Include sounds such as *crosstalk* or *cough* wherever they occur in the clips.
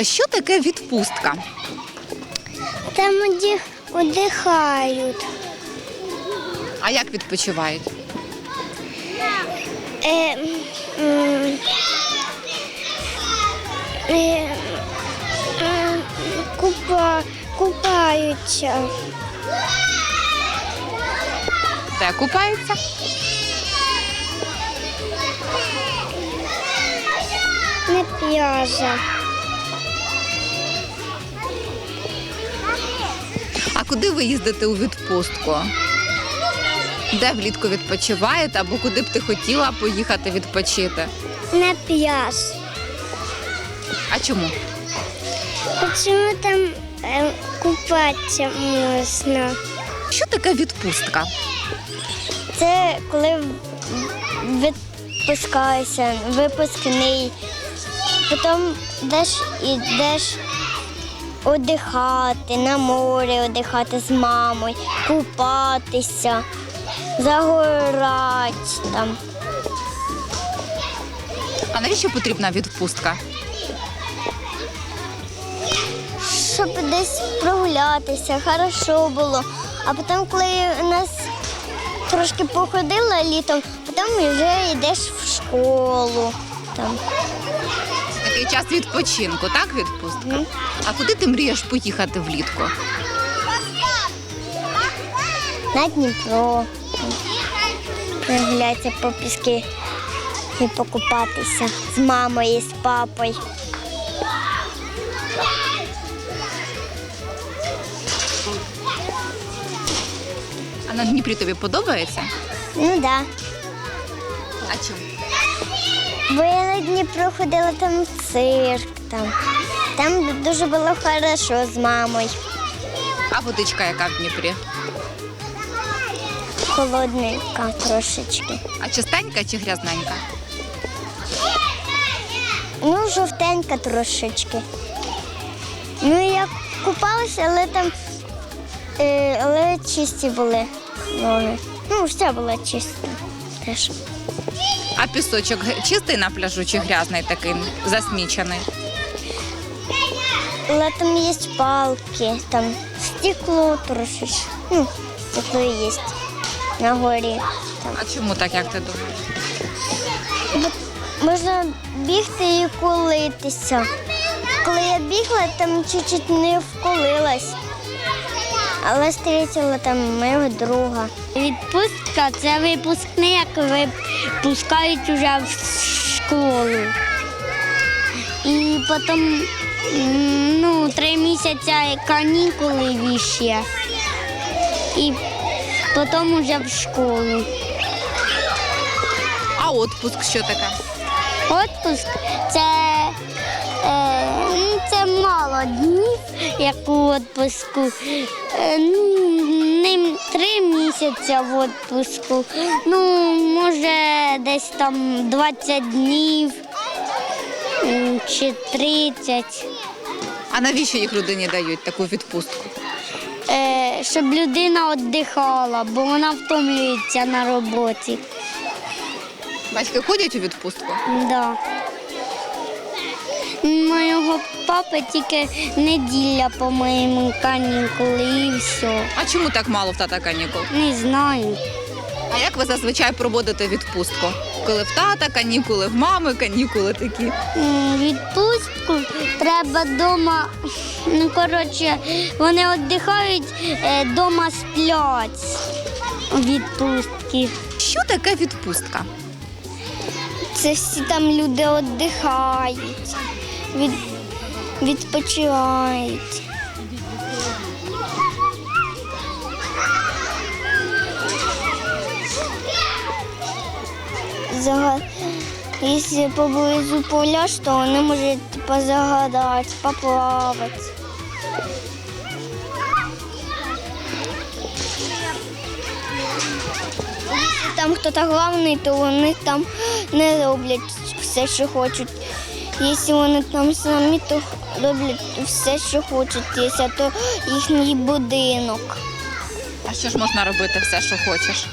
Що таке відпустка? Там одихають. А як відпочивають? Е, м, е, е, купа, купаються. Де купаються? Не п'яжа. Куди ви їздите у відпустку? Де влітку відпочиваєте або куди б ти хотіла поїхати відпочити? Не п'яж. А чому? Чому там е, купатися можна? Що таке відпустка? Це коли відпускаєшся, випускний. Потім йдеш ідеш одихати, на морі одихати з мамою, купатися, загорати там. А навіщо потрібна відпустка? Щоб десь прогулятися, хорошо було. А потім, коли у нас трошки походила літом, потім вже йдеш в школу. Там. Такий час відпочинку, так відпустка? Мгм. А куди ти мрієш поїхати влітку? на Дніпро. Прогулятися по піски і покупатися з мамою з папою. А на Дніпрі тобі подобається? Ну так. Да. А чому? Бо я на Дніпро ходила там цирк. Там, там дуже було хорошо з мамою. А водичка яка в Дніпрі? Холодненька трошечки. А чистенька чи грязненька? Ну, жовтенька трошечки. Ну, я купалася, але там е, але чисті були ноги. Ну, все було чисто. Теж. А пісочок чистий на пляжу чи грязний такий, засмічений? Але там є палки, там стекло трошечки. Ну, стекло є на горі. Там. А чому так, як ти думаєш? Бо Можна бігти і колитися. Коли я бігла, там чуть-чуть не вколилась. Але зустріла там моєго друга. Відпустка це випускний, як випускають вже в школу. І потім ну, три місяці канікули віще. І потім вже в школу. А отпуск що таке? Отпуск це, е, ну, це мало днів, як у відпуску. Е, ну, три місяці в відпуску. Ну, може, десь там 20 днів чи 30. А навіщо їх людині дають таку відпустку? Е, щоб людина віддихала, бо вона втомлюється на роботі. Батьки ходять у відпустку? Да. Моєго папи тільки неділя, по-моєму, канікули і все. А чому так мало в тата канікул? Не знаю. А як ви зазвичай проводите відпустку? Коли в тата канікули, в мами канікули такі. М, Відпустку треба вдома. *laughs* Ну, коротше, вони віддихають, вдома сплять відпустки. Що таке відпустка? Це всі там люди віддихають, від, відпочивають. Якщо поблизу пляж, то вони можуть позагадати, поплавати. Якщо там хтось головний, то вони там не роблять все, що хочуть. Якщо вони там самі, то роблять все, що хочуть, якщо то їхній будинок. А що ж можна робити все, що хочеш?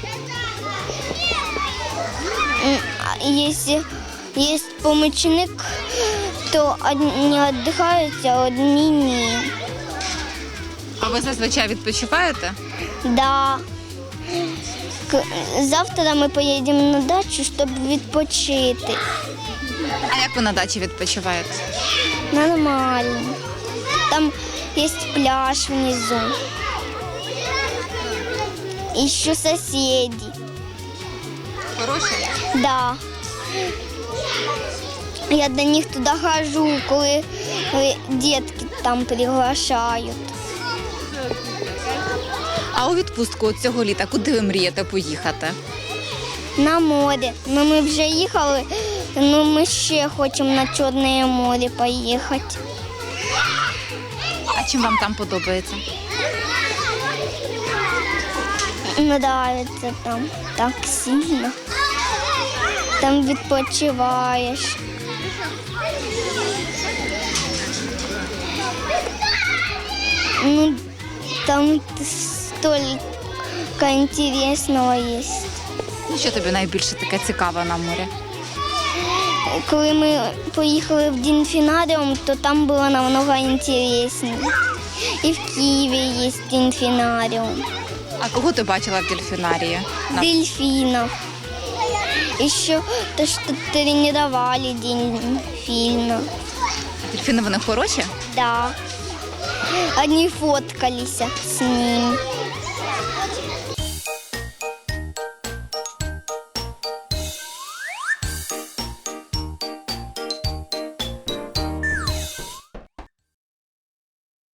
Якщо є помічник, то одні віддихають, а одні ні. А ви зазвичай відпочиваєте? Да. Завтра ми поїдемо на дачу, щоб відпочити. А як ви на дачі відпочиваєте? Нормально. Там є пляж внизу. І ще сусіди. Хороші? Да. Я до них туди хожу, коли дітки там приглашають. А у відпустку цього літа куди ви мрієте поїхати? На море. Ну ми вже їхали, ну ми ще хочемо на Чорне море поїхати. А чим вам там подобається? Нравиться там так сильно. Там відпочиваєш. Ну, там столько интересного есть. Ну що тобі найбільше таке цікаве на морі? Коли ми поїхали в Дінфінаріум, то там було намного інтересніше. І в Києві є Дінфінаріум. А кого ти бачила в дельфінарії? На- Дельфинов. Еще то, что тренировали дельфинов. Дельфіни вони хороші? Да. Они фоткались с ним.